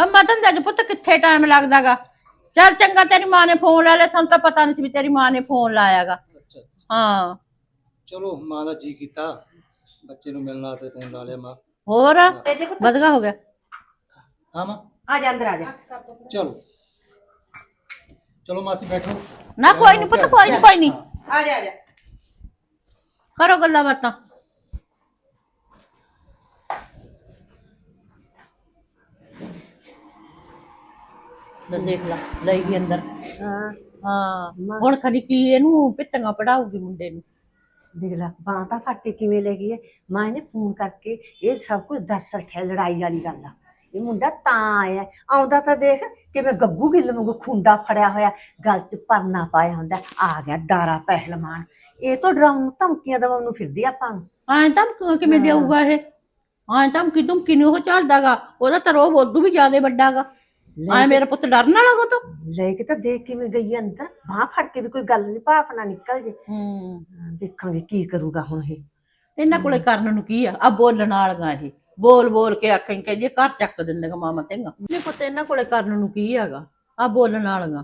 ਕੰਮਾਂ ਧੰਦੇ 'ਚ ਪੁੱਤ ਕਿੱਥੇ ਟਾਈਮ ਲੱਗਦਾਗਾ? ਚੱਲ ਚੰਗਾ ਤੇਰੀ ਮਾਂ ਨੇ ਫੋਨ ਲਾ ਲਿਆ ਸਾਨੂੰ ਤਾਂ ਪਤਾ ਨਹੀਂ ਸੀ ਵੀ ਤੇਰੀ ਮਾਂ ਨੇ ਫੋਨ ਲਾਇਆਗਾ। ਅੱਛਾ ਅੱਛਾ। ਹਾਂ। ਚਲੋ ਮਾਂ ਦਾ ਜੀ ਕੀਤਾ। ਬੱਚੇ ਨੂੰ ਮਿਲਣਾ ਤੇ ਫੋਨ ਲਾ ਲਿਆ ਮਾਂ। ਹੋਰ? ਤੇ ਜੇ ਪੁੱਤ ਵਧਗਾ ਹੋ ਗਿਆ। ਹਾਂ ਮਾਂ। ਆ ਜਾ ਅੰਦਰ ਆ ਜਾ। ਚਲੋ। ਚਲੋ ਮਾਸੀ ਬੈਠੋ। ਨਾ ਕੋਈ ਨਹੀਂ ਪੁੱਤ ਕੋਈ ਨਹੀਂ ਕੋਈ ਨਹੀਂ ਆ ਜਾ ਆ ਜਾ। ਕਰੋ ਗੱਲਾਂ ਬਾਤਾਂ। ਲੈ ਦੇਖ ਲਾ ਲਈ ਗਈ ਅੰਦਰ। ਹਾਂ। ਹਾਂ ਹੁਣ ਖਣੀ ਕੀ ਇਹਨੂੰ ਪਿੱਤੀਆਂ ਪੜਾਉਗੀ ਮੁੰਡੇ ਨੂੰ। ਦੇਖ ਲੈ ਬਾਂਹ ਤਾਂ ਕੇ ਕਿਵੇਂ ਲੈ ਗਈ ਹੈ ਮਾਂ ਨੇ ਫੋਨ ਕਰਕੇ ਇਹ ਸਭ ਕੁਝ ਦੱਸ ਰੱਖਿਆ ਲੜਾਈ ਵਾਲੀ ਗੱਲ ਆ। ਇਹ ਮੁੰਡਾ ਤਾਂ ਆਇਆ। ਆਉਂਦਾ ਤਾਂ ਦੇਖ ਕਿਵੇਂ ਗੱਗੂ ਗਿੱਲ ਵਾਂਗੂ ਖੁੰਡਾ ਫੜਿਆ ਹੋਇਆ ਗਲ 'ਚ ਪਰਨਾ ਪਾਇਆ ਹੁੰਦਾ ਆ ਗਿਆ ਦਾਰਾ ਪਹਿਲਵਾਨ। ਇਹ ਤੋਂ ਡਰਾਉਣ ਨੂੰ ਧਮਕੀਆਂ ਦੇਵਾਉਣ ਨੂੰ ਫਿਰਦੀ ਆ ਆਪਾਂ ਨੂੰ। ਐਂ ਤਾਂ ਕਿਵੇਂ ਦੇਊਗਾ ਇਹ? ਐਂ ਤਾਂ ਕਿ ਤੁਮ ਕਿਨੂੰ ਉਹ ਚੱਲਦਾਗਾ ਉਹਦਾ ਤਾਂ ਰੋਬ ਉਦੋਂ ਵੀ ਜ਼ਿਆਦਾ ਵੱਡਾਗਾ ਐ ਮੇਰਾ ਪੁੱਤ ਡਰਨ ਵਾਲਾ ਕੋ ਤੋ? ਲੈ ਕੇ ਤਾਂ ਦੇਖ ਕਿਵੇਂ ਗਈ ਅੰਦਰ। ਬਾਂਹ ਫੜ ਕੇ ਵੀ ਕੋਈ ਗੱਲ ਨਹੀਂ ਭਾਫ ਨਾ ਨਿਕਲ ਜੇ। ਹੂੰ। ਦੇਖਾਂਗੇ ਕੀ ਕਰੂਗਾ ਹੁਣ ਇਹ। ਇਹਨਾਂ ਕੋਲੇ ਕਰਨ ਨੂੰ ਕੀ ਆ? ਆ ਬੋਲਣ ਵਾਲੀਆਂ ਇਹ। ਬੋਲ ਬੋਲ ਕੇ ਆਖਣ ਕਹਿੰਦੀ ਘਰ ਚੱਕ ਦਿੰਦੇ ਮਾਮਾ ਤੇਗਾ ਨਹੀਂ ਪੁੱਤ ਇਹਨਾਂ ਕੋਲੇ ਕਰਨ ਨੂੰ ਕੀ ਹੈਗਾ? ਆ ਬੋਲਣ ਵਾਲੀਆਂ।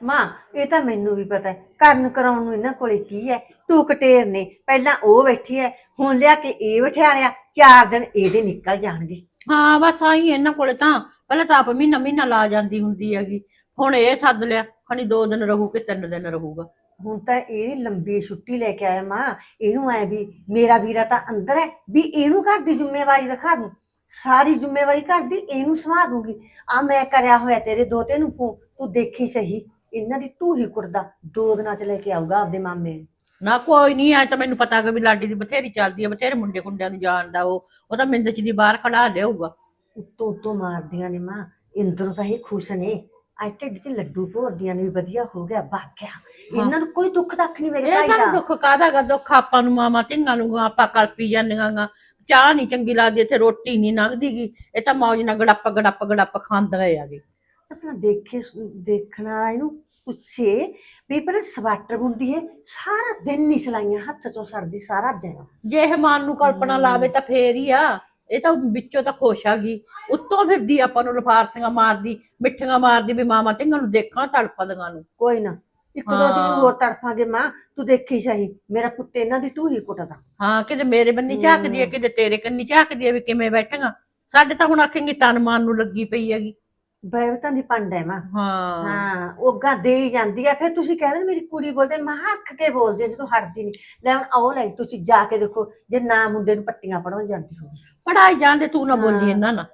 ਮਾਂ ਇਹ ਤਾਂ ਮੈਨੂੰ ਵੀ ਪਤਾ ਹੈ ਕਰਨ ਕਰਾਉਣ ਨੂੰ ਇਹਨਾਂ ਕੋਲੇ ਕੀ ਹੈ? ਟੂਕ ਟੇਰ ਨੇ ਪਹਿਲਾਂ ਉਹ ਬੈਠੀ ਹੈ ਹੁਣ ਲਿਆ ਕੇ ਇਹ ਬਿਠਾ ਲਿਆ ਚਾਰ ਦਿਨ ਇਹਦੇ ਨਿਕਲ ਜਾਣਗੇ। ਹਾਂ ਬਸ ਆਈ ਇਹਨਾਂ ਕੋਲੇ ਤਾਂ ਪਹਿਲਾਂ ਤਾਂ ਆਪ ਮਹੀਨਾ ਮਹੀਨਾ ਲਾ ਜਾਂਦੀ ਹੁੰਦੀ ਹੈਗੀ। ਹੁਣ ਇਹ ਸੱਦ ਲਿਆ ਖਣੀ ਦੋ ਦਿਨ ਰਹੂ ਕਿ ਤਿੰਨ ਦਿਨ ਰਹੂਗਾ। ਹੁਣ ਤਾਂ ਇਹ ਲੰਬੀ ਛੁੱਟੀ ਲੈ ਕੇ ਆਇਆ ਮਾਂ। ਇਹਨੂੰ ਐ ਵੀ ਮੇਰਾ ਵੀਰਾ ਤਾਂ ਅੰਦਰ ਹੈ ਵੀ ਇਹਨੂੰ ਘਰ ਦੀ ਜ਼ਿੰਮੇਵਾਰੀ ਦਿਖਾ ਦੂੰ। ਸਾਰੀ ਜ਼ਿੰਮੇਵਾਰੀ ਘਰ ਦੀ ਇਹਨੂੰ ਸੰਭਾਲ ਦੂੰਗੀ। ਆ ਮੈਂ ਕਰਿਆ ਹੋਇਆ ਤੇਰੇ ਦੋਤੇ ਨੂੰ ਫੋਨ ਤੂੰ ਦੇਖੀ ਸਹੀ। ਇਹਨਾਂ ਦੀ ਤੂੰ ਹੀ ਕੁੜਦਾ ਦੋ ਦਿਨਾਂ ਚ ਲੈ ਕੇ ਆਊਗਾ ਆਪਦੇ ਮਾਮੇ ਨੂੰ। ਨਾ ਕੋਈ ਨਹੀਂ ਆ ਤਾਂ ਮੈਨੂੰ ਪਤਾ ਕਿ ਵੀ ਲਾਡੀ ਦੀ ਬਥੇਰੀ ਚੱਲਦੀ ਹੈ ਬਥੇਰੇ ਮੁੰਡੇ ਕੁੰਡਿਆਂ ਨੂੰ ਜਾਣਦਾ ਉਹ। ਉਹ ਤਾਂ ਮਿੰਦ ਚ ਦੀ ਬਾਹਰ ਖੜਾ ਲਿਆਊਗਾ। ਉੱਤੋਂ ਉੱਤੋਂ ਮਾਰਦੀਆਂ ਨੇ ਮਾਂ। ਇੰਦਰੋਂ ਤਾਂ ਇਹ ਖੁਸ਼ ਨੇ। ਅੱਜ ਢਿੱਡ 'ਚ ਲੱਡੂ ਭੋਰਦੀਆਂ ਨੇ ਵੀ ਵਧੀਆ ਹੋ ਗਿਆ ਬਾਕਿਆ ਇਹਨਾਂ ਨੂੰ ਕੋਈ ਦੁੱਖ ਦੱਖ ਨਹੀਂ ਮੇਰੇ ਭਾਈ ਇਹਨਾਂ ਨੂੰ ਦਾ। ਦੁੱਖ ਕਾਹਦਾਗਾ ਦੁੱਖ? ਆਪਾਂ ਨੂੰ ਮਾਮਾ ਧੀਆਂ ਨੂੰ ਗਾ, ਆਪਾਂ ਕਲਪੀ ਜਾਂਦੀਆਂ ਗਾ। ਚਾਹ ਨਹੀਂ ਚੰਗੀ ਲੱਗਦੀ ਇੱਥੇ ਰੋਟੀ ਨਹੀਂ ਲੰਘਦੀਗੀ। ਇਹ ਤਾਂ ਮੌਜ ਨਾਲ ਗੜੱਪ ਗੜੱਪ ਗੜੱਪ ਖਾਂਦੀਆਂ ਆਗੇ ਆਪਣਾ ਦੇਖੇ ਦੇਖਣਾ ਇਹਨੂੰ ਪੁੱਛੇ ਵੀ ਪਹਿਲਾਂ ਸਵਾਟਰ ਬੁੰਦੀ ਹੈ ਸਾਰਾ ਦਿਨ ਨਹੀਂ ਸਲਾਈਆਂ ਹੱਥ ਚੋਂ ਸਰਦੀ ਸਾਰਾ ਦਿਨ। ਜੇ ਇਹ ਮਨ ਨੂੰ ਕਲਪਨਾ ਲਾਵੇ ਤਾਂ ਫੇਰ ਹੀ ਆ। ਇਹ ਤਾਂ ਵਿੱਚੋਂ ਤਾਂ ਖੁਸ਼ ਆ ਗਈ। ਉੱਤੋਂ ਫਿਰਦੀ ਆਪਾਂ ਨੂੰ ਲਫਾਰਸੀਆਂ ਮਾਰਦੀ ਮਿੱਠੀਆਂ ਮਾਰਦੀ ਵੀ ਮਾਮਾ ਧੀਆਂ ਨੂੰ ਦੇਖਾਂ ਤੜਪਦੀਆਂ ਨੂੰ। ਕੋਈ ਨਾ ਇੱਕ ਦੋ ਦਿਨ। ਹੋਰ ਤੜਫਾਂਗੇ ਮਾਂ ਤੂੰ ਦੇਖੀ ਸਹੀ ਮੇਰਾ ਪੁੱਤ ਇਹਨਾਂ ਦੀ ਤੂੰ ਹੀ ਕੁੱਟਦਾ। ਹਾਂ ਕਿਤੇ ਮੇਰੇ ਬੰਨੀ ਝਾਕਦੀ ਹੈ। ਕਿਤੇ ਤੇਰੇ ਕੰਨੀ ਝਾਕਦੀ ਹੈ ਵੀ ਕਿਵੇਂ ਬੈਠਾਂਗਾ ਸਾਡੇ ਤਾਂ ਹੁਣ ਆਖੇਂਗੇ ਤਨ ਮਾਨ ਨੂੰ ਲੱਗੀ ਪਈ ਹੈਗੀ। ਬੈਵਤਾਂ ਦੀ ਪੰਡ ਹੈ ਮਾਂ। ਹਾਂ। ਹਾਂ ਉਹਗਾ ਦੇ ਹੀ ਜਾਂਦੀ ਆ। ਫਿਰ ਤੁਸੀਂ ਕਹਿੰਦੇ ਮੇਰੀ ਕੁੜੀ ਬੋਲਦੇ ਮੈਂ ਹੱਥ ਕੇ ਬੋਲਦੀ ਆ ਜਦੋਂ ਹਟਦੀ ਨਹੀਂ ਲੈ ਹੁਣ ਆਓ ਲੈ ਤੁਸੀਂ ਜਾ ਕੇ ਦੇਖੋ ਜੇ ਨਾ ਮੁੰਡੇ ਨੂੰ ਪੱਟੀਆਂ ਪੜਾਉਣ ਜਾਂਦੀ ਹੋਵੇ। ਪੜਾਈ ਜਾਂਦੇ ਤੂੰ ਨਾ ਹਾਂ। ਬੋਲੀ ਇਹਨਾਂ ਨਾਲ।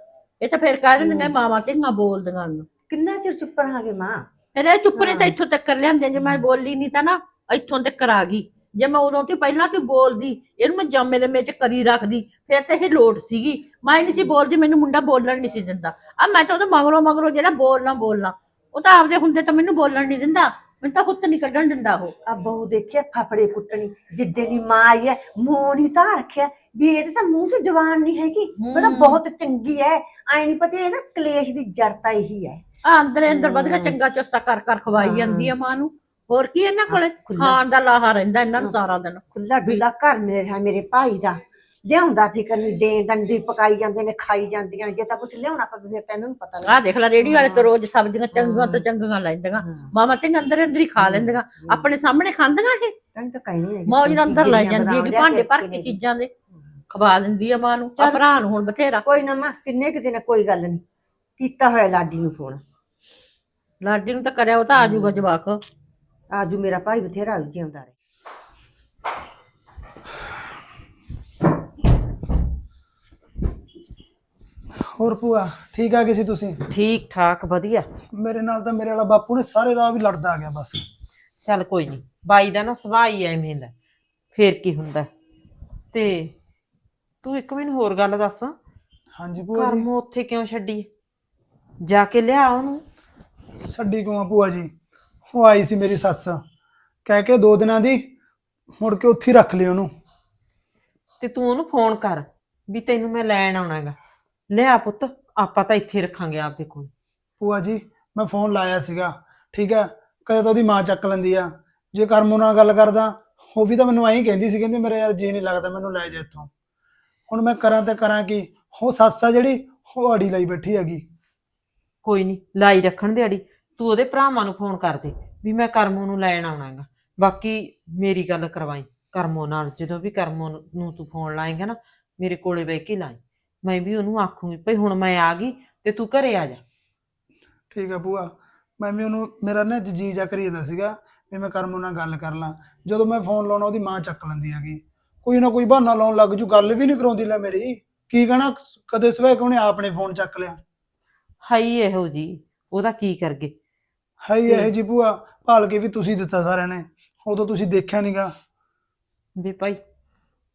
ਇਹ ਤਾਂ ਫੇਰ ਕਹਿ ਦਿੰਦੀਆਂ ਮਾਵਾਂ ਧੀਆਂ ਬੋਲਦੀਆਂ ਨੂੰ। ਕਿੰਨਾ ਚਿਰ ਚੁੱਪ ਰਹਾਂਗੇ ਮਾਂ? ਇਹ ਚੁੱਪ ਨੇ ਤਾਂ ਇੱਥੋਂ ਤੱਕ ਲਿਆਂਦੇ ਜੇ ਮੈਂ ਬੋਲੀ ਨਹੀਂ ਤਾਂ ਨਾ ਇੱਥੋਂ ਤੱਕ ਆ ਗਈ। ਜੇ ਮੈਂ ਉਦੋਂ ਤੇ ਪਹਿਲਾਂ ਤੇ ਬੋਲਦੀ ਇਹਨੂੰ ਮੈਂ ਜਾਮੇ ਦੇ ਵਿੱਚ ਕਰੀ ਰੱਖਦੀ ਫਿਰ ਤੇ ਇਹ ਲੋਟ ਸੀਗੀ। ਮੈਂ ਨਹੀਂ ਸੀ ਬੋਲਦੀ ਮੈਨੂੰ ਮੁੰਡਾ ਬੋਲਣ ਨਹੀਂ ਸੀ ਦਿੰਦਾ। ਆ ਮੈਂ ਤਾਂ ਉਹਦੇ ਮਗਰੋਂ ਮਗਰੋਂ ਜਿਹੜਾ ਬੋਲਣਾ ਬੋਲਣਾ ਉਹ ਤਾਂ ਆਪਦੇ ਹੁੰਦੇ ਤਾਂ ਮੈਨੂੰ ਬੋਲਣ ਨਹੀਂ ਦਿੰਦਾ। ਮੈਨੂੰ ਤਾਂ ਹੁੱਤ ਨਹੀਂ ਕੱਢਣ ਦਿੰਦਾ ਉਹ। ਆ ਬਹੂ ਦੇਖਿਆ ਫਫੜੇ ਕੁੱਟਣੀ ਜਿੱਦੇ ਦੀ ਮਾਂ ਆਈ ਹੈ ਮੂੰਹ ਨਹੀਂ ਤਾਂ ਰੱਖਿਆ। ਵੀ ਇਹਦੇ ਤਾਂ ਮੂੰਹ 'ਚ ਜਵਾਨ ਨਹੀਂ ਹੈਗੀ ਉਹ ਤਾਂ। ਬਹੁਤ ਚੰਗੀ ਹੈ। ਆਈ ਨਹੀਂ ਪਤਾ ਇਹਦਾ ਕਲੇਸ਼ ਦੀ ਜੜਤਾ ਇਹੀ ਹੈ। ਆ ਅੰਦਰ ਅੰਦਰ ਹਮ। ਚੰਗਾ ਚੋਸਾ ਕਰ ਕਰ ਖਵਾਈ। ਜਾਂਦੀ ਆ ਮਾਂ ਨੂੰ। ਹੋਰ ਕੀ ਇਹਨਾਂ ਕੋਲੇ। ਖਾਣ ਦਾ ਲਾਹਾ ਰਹਿੰਦਾ ਇਹਨਾਂ ਨੂੰ ਸਾਰਾ ਦਿਨ। ਖੁੱਲਾ ਡੁੱਲਾ ਘਰ ਮੇਰਾ ਮੇਰੇ ਭਾਈ ਦਾ। ਲਿਆਉਂਦਾ ਫਿਕਰ ਨਹੀਂ ਦੇਣ ਦੰਦੀ ਪਕਾਈ ਜਾਂਦੇ ਨੇ ਖਾਈ ਜਾਂਦੀਆਂ ਜੇ ਤਾਂ ਕੁਝ ਲਿਆਉਣਾ ਪਵੇ ਫਿਰ ਤਾਂ ਇਹਨਾਂ ਨੂੰ ਪਤਾ ਆਹ ਦੇਖ ਲੈ ਰੇੜੀ ਵਾਲੇ ਤੋਂ ਰੋਜ਼ ਸਬਜ਼ੀਆਂ ਚੰਗੀਆਂ ਤੋਂ ਚੰਗੀਆਂ ਲੈਂਦੀਆਂ। ਮਾਮਾ ਤੇ ਅੰਦਰ ਅੰਦਰ ਹੀ ਖਾ ਲੈਂਦੀਆਂ। ਆਪਣੇ ਸਾਹਮਣੇ ਖਾਂਦੀਆਂ ਇਹ? ਤਾਂ ਤਾਂ ਕਹਿਣੀ ਹੈ ਮੌਜ ਨਾਲ ਅੰਦਰ ਲੈ ਜਾਂਦੀ ਹੈ ਕਿ ਭਾਂਡੇ ਭਰ ਕੇ ਚੀਜ਼ਾਂ ਦੇ। ਖਵਾ ਦਿੰਦੀ ਆ ਮਾਂ ਨੂੰ ਆ। ਭਰਾ ਨੂੰ ਹੁਣ ਬਥੇਰਾ। ਕੋਈ ਨਾ ਮਾਂ ਕਿੰਨੇ ਕਿ ਦਿਨ ਕੋਈ ਗੱਲ ਨਹੀਂ। ਕੀਤਾ ਹੋਇਆ ਲਾਡੀ ਨੂੰ ਫੋਨ। ਲਾਡੀ ਨੂੰ ਤਾਂ ਕਰਿਆ ਉਹ ਤਾਂ ਆ ਜਾਊਗਾ ਜਵਾਕ। ਆਜੂ ਮੇਰਾ ਭਾਈ ਬਥੇਰਾ ਜਿਉਂਦਾ ਰਹੇ। ਹੋਰ ਭੂਆ ਠੀਕ ਆ ਗਏ ਸੀ ਤੁਸੀਂ? ਠੀਕ ਠਾਕ ਵਧੀਆ। ਮੇਰੇ ਨਾਲ ਤਾਂ ਮੇਰੇ ਵਾਲਾ ਬਾਪੂ ਨੇ ਸਾਰੇ ਰਾਹ ਵੀ ਲੜਦਾ ਆ ਗਿਆ ਬਸ। ਚੱਲ ਕੋਈ ਨਹੀਂ ਬਾਈ ਦਾ ਨਾ ਸੁਭਾਅ ਹੀ ਐਵੇਂ ਦਾ ਫੇਰ ਕੀ ਹੁੰਦਾ। ਤੇ ਤੂੰ ਇੱਕ ਮੈਨੂੰ ਹੋਰ ਗੱਲ ਦੱਸ ਹਾਂਜੀ ਭੂਆ ਜੀ। ਕਰਮ ਉੱਥੇ ਕਿਉਂ ਛੱਡੀ? ਜਾ ਕੇ ਲਿਆ ਉਹਨੂੰ। ਛੱਡੀ ਕਿਉਂ ਆ ਭੂਆ ਜੀ? ਉਹ ਆਈ ਸੀ ਮੇਰੀ ਸੱਸ। ਕਹਿ ਕੇ ਦੋ ਦਿਨਾਂ ਦੀ ਮੁੜ ਕੇ ਉੱਥੇ ਹੀ ਰੱਖ ਲਈ ਉਹਨੂੰ। ਤੇ ਤੂੰ ਉਹਨੂੰ ਫੋਨ ਕਰ ਵੀ ਤੈਨੂੰ ਮੈਂ ਲੈਣ ਆਉਣਾਗਾ ਲਿਆ ਪੁੱਤ ਆਪਾਂ ਤਾਂ ਇੱਥੇ ਰੱਖਾਂਗੇ ਆਪਦੇ ਕੋਲ। ਭੂਆ ਜੀ ਮੈਂ ਫੋਨ ਲਾਇਆ ਸੀਗਾ ਠੀਕ ਹੈ? ਕਦੇ ਤਾਂ ਉਹਦੀ ਮਾਂ ਚੱਕ ਲੈਂਦੀ ਆ। ਜੇ ਕਰਮੋ ਨਾਲ ਗੱਲ ਕਰਦਾ ਉਹ ਵੀ ਤਾਂ ਮੈਨੂੰ ਐਂ ਕਹਿੰਦੀ ਸੀ ਕਹਿੰਦੀ ਮੇਰਾ ਯਾਰ ਜੀ ਨਹੀਂ ਲੱਗਦਾ ਮੈਨੂੰ ਲੈ ਜਾ ਇੱਥੋਂ। ਹੁਣ ਮੈਂ ਕਰਾਂ ਤੇ ਕਰਾਂ ਕੀ? ਉਹ ਸੱਸ ਆ ਜਿਹੜੀ ਉਹ ਆੜੀ ਲਈ ਬੈਠੀ ਹੈਗੀ। ਕੋਈ ਨਹੀਂ ਲਾਈ ਰੱਖਣ ਦਿਹਾੜੀ ਤੂੰ ਉਹਦੇ ਭਰਾਵਾਂ ਨੂੰ ਫੋਨ ਕਰ ਦੇ। ਵੀ ਮੈਂ ਕਰਮੋ ਨੂੰ ਲੈਣ ਆਉਣਾ ਹੈਗਾ ਬਾਕੀ ਮੇਰੀ ਗੱਲ ਕਰਵਾਈ। ਕਰਮੋ ਨਾਲ ਜਦੋਂ ਵੀ ਕਰਮੋ ਨੂੰ ਤੂੰ ਫੋਨ ਲਾਏਂਗਾ ਨਾ ਮੇਰੇ ਕੋਲੇ ਬਹਿ ਕੇ ਲਾਈ। ਮੈਂ ਵੀ ਉਹਨੂੰ ਆਖੂੰਗੀ ਭਈ ਹੁਣ ਮੈਂ ਆ ਗਈ ਤੇ ਤੂੰ ਘਰੇ ਆ ਜਾ। ਠੀਕ ਆ ਭੂਆ। ਮੈਂ ਵੀ ਉਹਨੂੰ ਮੇਰਾ ਨਾ ਜੀ ਜਾ ਕਰੀ ਜਾਂਦਾ ਸੀਗਾ ਵੀ ਮੈਂ ਕਰਮੋਂ ਨਾਲ ਗੱਲ ਕਰ ਲਾਂ। ਜਦੋਂ ਮੈਂ ਫੋਨ ਲਾਉਣਾ ਉਹਦੀ ਮਾਂ ਚੱਕ ਲੈਂਦੀ ਹੈਗੀ। ਕੋਈ ਨਾ ਕੋਈ ਬਹਾਨਾ ਲਾਉਣ ਲੱਗ ਜੂ ਗੱਲ ਵੀ ਨਹੀਂ ਕਰਾਉਂਦੀ ਲੈ ਮੇਰੀ। ਕੀ ਕਹਣਾ? ਕਦੇ ਸਵੇ ਉਹਨੇ ਆਪਣੇ ਫੋਨ ਚੱਕ ਲਿਆ? ਹਾਈ ਇਹੋ ਜੀ। ਉਹਦਾ ਕੀ ਕਰਗੇ? ਹਾਈ ਇਹ ਜੀ ਭੂਆ। ਭਾਲ ਕੇ ਵੀ ਤੁਸੀਂ ਦਿੱਤਾ ਸਾਰਿਆਂ ਨੇ। ਉਦੋਂ ਤੁਸੀਂ ਦੇਖਿਆ ਨਹੀਂਗਾ ਵੀ ਭਾਈ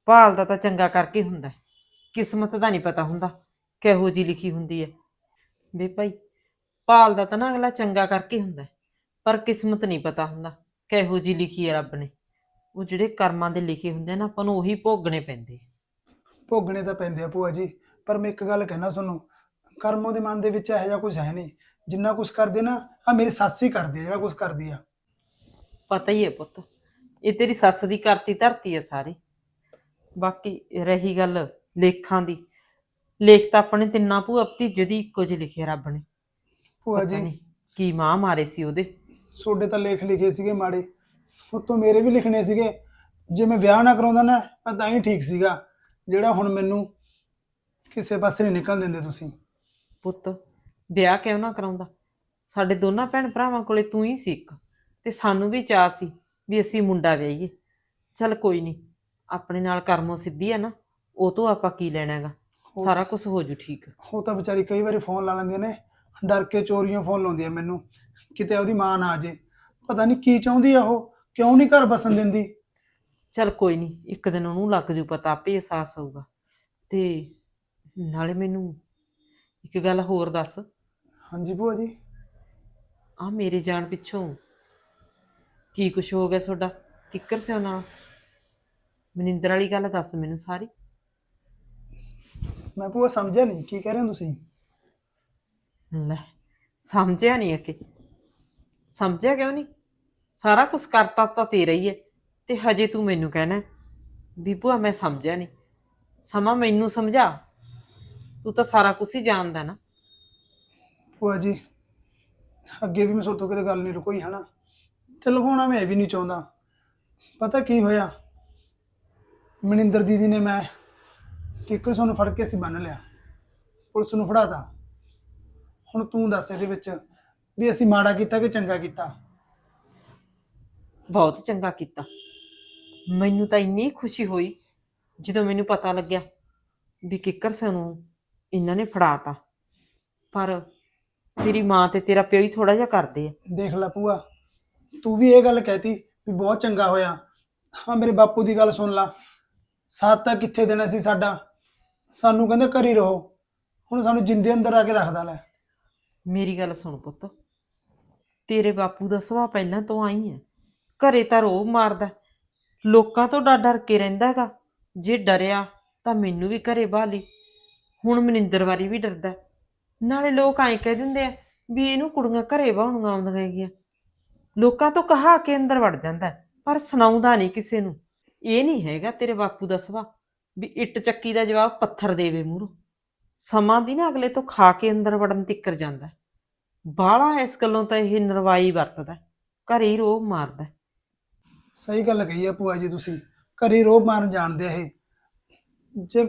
ਭਾਲ ਦਾ ਤਾਂ ਚੰਗਾ ਕਰਕੇ ਹੁੰਦਾ। ਹੈ। ਕਿਸਮਤ ਦਾ ਨਹੀਂ ਪਤਾ ਹੁੰਦਾ ਕਿਹੋ ਜੀ ਲਿਖੀ ਹੁੰਦੀ ਹੈ। ਵੀ ਭਾਈ ਭਾਲ ਦਾ ਤਾਂ ਨਾ ਅਗਲਾ ਚੰਗਾ ਕਰਕੇ ਹੁੰਦਾ। ਹੈ, ਪਰ ਕਿਸਮਤ ਨਹੀਂ ਪਤਾ ਹੁੰਦਾ ਕਿਹੋ ਜੀ ਲਿਖੀ ਹੈ ਰੱਬ ਨੇ। ਉਹ ਜਿਹੜੇ ਕਰਮਾਂ ਦੇ ਲਿਖੇ ਹੁੰਦੇ ਆ ਨਾ ਆਪਾਂ ਨੂੰ ਉਹੀ ਭੋਗਣੇ ਪੈਂਦੇ ਭੋਗਣੇ ਤਾਂ ਪੈਂਦੇ ਆ ਭੂਆ ਜੀ। ਪਰ ਮੈਂ ਇੱਕ ਗੱਲ ਕਹਿਣਾ ਤੁਹਾਨੂੰ ਕਰਮੋਂ ਦੇ ਮਨ ਦੇ ਵਿੱਚ ਇਹੋ ਜਿਹਾ ਕੁਝ ਹੈ ਨਹੀਂ। ਜਿੰਨਾ ਕੁਝ ਕਰਦੇ ਨਾ ਆ ਮੇਰੀ ਸੱਸ ਹੀ ਕਰਦੀ ਆ ਜਿਹੜਾ ਕੁਝ ਕਰਦੀ ਆ। ਪਤਾ ਹੀ ਹੈ ਪੁੱਤ ਇਹ ਤੇਰੀ ਸੱਸ ਦੀ ਕਰਤੀ ਧਰਤੀ ਹੈ ਸਾਰੀ। ਬਾਕੀ ਰਹੀ ਗੱਲ ਲੇਖਾਂ ਦੀ। ਲੇਖ ਤਾਂ ਆਪਣੇ ਤਿੰਨਾਂ ਭੂਆ ਭਤੀਜੇ ਦੀ ਇੱਕੋ ਜਿਹੇ ਲਿਖੇ ਰੱਬ ਨੇ। ਭੂਆ ਪਤਾ ਜੀ। ਨਹੀਂ ਕੀ ਮਾਂ ਮਾਰੇ ਸੀ ਉਹਦੇ। ਤੁਹਾਡੇ ਤਾਂ ਲੇਖ ਲਿਖੇ ਸੀਗੇ ਮਾੜੇ। ਉਤੋਂ ਮੇਰੇ ਵੀ ਲਿਖਣੇ ਸੀਗੇ। ਜੇ ਮੈਂ ਵਿਆਹ ਨਾ ਕਰਾਉਂਦਾ ਨਾ ਮੈਂ ਤਾਂ ਹੀ ਠੀਕ ਸੀਗਾ। ਜਿਹੜਾ ਹੁਣ ਮੈਨੂੰ ਕਿਸੇ ਪਾਸੇ ਨਹੀਂ ਨਿਕਲ ਦਿੰਦੇ ਤੁਸੀਂ। ਪੁੱਤ ਵਿਆਹ ਕਿਉਂ ਨਾ ਕਰਾਉਂਦਾ? ਸਾਡੇ ਦੋਨਾਂ ਭੈਣ ਭਰਾਵਾਂ ਕੋਲੇ ਤੂੰ ਹੀ ਸੀ ਇੱਕ ਤੇ ਸਾਨੂੰ ਵੀ ਚਾਹ ਸੀ ਵੀ ਅਸੀਂ ਮੁੰਡਾ ਵਿਆਹੀਏ। ਚੱਲ ਕੋਈ ਨਹੀਂ ਆਪਣੇ ਨਾਲ ਕਰਮੋਂ ਸਿੱਧੀ ਆ ਨਾ ਉਹ ਤੋਂ ਆਪਾਂ ਕੀ ਲੈਣਾ ਹੈਗਾ ਉਹ- ਸਾਰਾ ਕੁਝ ਹੋ ਜੂ ਠੀਕ। ਉਹ ਤਾਂ ਵਿਚਾਰੀ ਕਈ ਵਾਰੀ ਫੋਨ ਲਾ ਲੈਂਦੀਆਂ ਨੇ ਡਰ ਕੇ ਚੋਰੀਆਂ ਫੋਨ ਲਾਉਂਦੀ ਆ ਮੈਨੂੰ ਕਿਤੇ ਉਹਦੀ ਮਾਂ ਨਾ ਆ ਜੇ। ਪਤਾ ਨਹੀਂ ਕੀ ਚਾਹੁੰਦੀ ਆ ਉਹ ਕਿਉਂ ਨਹੀਂ ਘਰ ਬਸਣ ਦਿੰਦੀ? ਚੱਲ ਕੋਈ ਨਹੀਂ ਇੱਕ ਦਿਨ ਉਹਨੂੰ ਲੱਗ ਜੂ ਪਤਾ ਆਪੇ ਅਹਿਸਾਸ ਹੋਊਗਾ। ਤੇ ਨਾਲੇ ਮੈਨੂੰ ਇੱਕ ਗੱਲ ਹੋਰ ਦੱਸ ਹਾਂਜੀ ਭੂਆ ਜੀ। ਆ ਮੇਰੇ ਜਾਣ ਪਿੱਛੋਂ ਕੀ ਕੁਛ ਹੋ ਗਿਆ ਤੁਹਾਡਾ? ਕਿੱਕਰ ਸਿਓ ਨਾਲ ਮਨਿੰਦਰ ਵਾਲੀ ਗੱਲ ਦੱਸ ਮੈਨੂੰ ਸਾਰੀ। ਮੈਂ ਭੂਆ ਸਮਝਿਆ ਨਹੀਂ ਕੀ ਕਹਿ ਰਹੇ ਹੋ ਤੁਸੀਂ? ਲੈ ਸਮਝਿਆ ਨਹੀਂ ਅਕੇ ਸਮਝਿਆ ਕਿਉਂ ਨਹੀਂ? ਸਾਰਾ ਕੁਝ ਕਰਤਾ ਤਾਂ ਤੇਰਾ ਹੀ ਹੈ ਤੇ ਹਜੇ ਤੂੰ ਮੈਨੂੰ ਕਹਿਣਾ ਹੈ ਵੀ ਭੂਆ ਮੈਂ ਸਮਝਿਆ ਨਹੀਂ। ਸਮਾਂ ਮੈਨੂੰ ਸਮਝਾ। ਤੂੰ ਤਾਂ ਸਾਰਾ ਕੁਝ ਹੀ ਜਾਣਦਾ ਨਾ। ਭੂਆ ਜੀ। ਅੱਗੇ ਵੀ ਮੈਂ ਸੋਤੋਂ ਕਿਤੇ ਗੱਲ ਨਹੀਂ ਰੁਕੋਈ, ਹਨਾ। ਤੇ ਲਗਾਉਣਾ ਮੈਂ ਇਹ ਵੀ ਨਹੀਂ ਚਾਹੁੰਦਾ। ਪਤਾ ਕੀ ਹੋਇਆ? ਮਨਿੰਦਰ ਦੀਦੀ ਨੇ ਮੈਂ ਕਿੱਕਰ ਸਾਨੂੰ ਫੜ ਕੇ ਅਸੀਂ ਬੰਨ ਲਿਆ। ਪੁਲਿਸ ਨੂੰ ਫੜਾਤਾ। ਹੁਣ ਤੂੰ ਦੱਸ ਇਹਦੇ ਵਿੱਚ ਵੀ ਅਸੀਂ ਮਾੜਾ ਕੀਤਾ ਕਿ ਚੰਗਾ ਕੀਤਾ? ਬਹੁਤ ਚੰਗਾ ਕੀਤਾ। ਮੈਨੂੰ ਤਾਂ ਇੰਨੀ ਖੁਸ਼ੀ ਹੋਈ ਜਦੋਂ ਮੈਨੂੰ ਪਤਾ ਲੱਗਿਆ ਵੀ ਕਿੱਕਰ ਸਿੰਘ ਇਹਨਾਂ ਨੇ ਫੜਾਤਾ। ਪਰ ਤੇਰੀ ਮਾਂ ਤੇ ਤੇਰਾ ਪਿਓ ਹੀ ਥੋੜਾ ਜਿਹਾ ਕਰਦੇ ਆ। ਦੇਖ ਲੈ ਭੂਆ ਤੂੰ ਵੀ ਇਹ ਗੱਲ ਕਹਿਤੀ ਵੀ ਬਹੁਤ ਚੰਗਾ ਹੋਇਆ। ਹਾਂ ਮੇਰੇ ਬਾਪੂ ਦੀ ਗੱਲ ਸੁਣ ਲਾ। ਸਾਥ ਤਾਂ ਕਿੱਥੇ ਦੇਣਾ ਸੀ ਸਾਡਾ? ਸਾਨੂੰ ਕਹਿੰਦੇ ਘਰ ਹੀ ਰਹੋ। ਹੁਣ ਸਾਨੂੰ ਜਿੰਦੇ ਅੰਦਰ ਆ ਕੇ ਰੱਖਦਾ ਲੈ। ਮੇਰੀ ਗੱਲ ਸੁਣ ਪੁੱਤ। ਤੇਰੇ ਬਾਪੂ ਦਾ ਸੁਭਾਅ ਪਹਿਲਾਂ ਤੋਂ ਆਈ ਹੈ ਘਰੇ ਤਾਂ ਰੋਹ ਮਾਰਦਾ। ਲੋਕਾਂ ਤੋਂ ਡਰ ਡਰ ਕੇ ਰਹਿੰਦਾ ਹੈਗਾ। ਜੇ ਡਰਿਆ ਤਾਂ ਮੈਨੂੰ ਵੀ ਘਰੇ ਬਾਲੀ ਹੁਣ ਮਨਿੰਦਰ ਵਾਰੀ ਵੀ ਡਰਦਾ। ਨਾਲੇ ਲੋਕ ਐਂ ਕਹਿ ਦਿੰਦੇ ਆ ਵੀ ਇਹਨੂੰ ਕੁੜੀਆਂ ਘਰੇ ਬਾਹਣੀਆਂ ਆਉਂਦੀਆਂ ਹੈਗੀਆਂ ਲੋਕਾਂ ਤੋਂ ਕਹਾ ਕੇ ਅੰਦਰ ਵੜ ਜਾਂਦਾ ਹੈ, ਪਰ ਸੁਣਾਉਂਦਾ ਨਹੀਂ ਕਿਸੇ ਨੂੰ ਇਹ ਨਹੀਂ ਹੈਗਾ ਤੇਰੇ ਬਾਪੂ ਦਾ ਸੁਭਾਅ ਵੀ ਇੱਟ ਚੱਕੀ ਦਾ ਜਵਾਬ ਪੱਥਰ ਦੇਵੇ ਮੂਹਰੋਂ ਸਮਾਂ ਦੀ ਨਾ ਅਗਲੇ ਤੋਂ ਖਾ ਕੇ ਅੰਦਰ ਵੜਨ ਤਿੱਕਰ ਜਾਂਦਾ ਹੈ। ਬਾਹਲਾ ਇਸ ਗੱਲੋਂ ਤਾਂ ਇਹ ਨਰਵਾਈ ਵਰਤਦਾ ਹੈ। ਘਰੇ ਹੀ ਰੋਹ ਮਾਰਦਾ ਹੈ। ਸਹੀ ਗੱਲ ਕਹੀ ਆ ਭੂਆ ਜੀ ਤੁਸੀਂ ਘਰੇ ਰੋਬ ਮਾਰਨ ਜਾਣਦੇ ਆ ਇਹ ਜੇ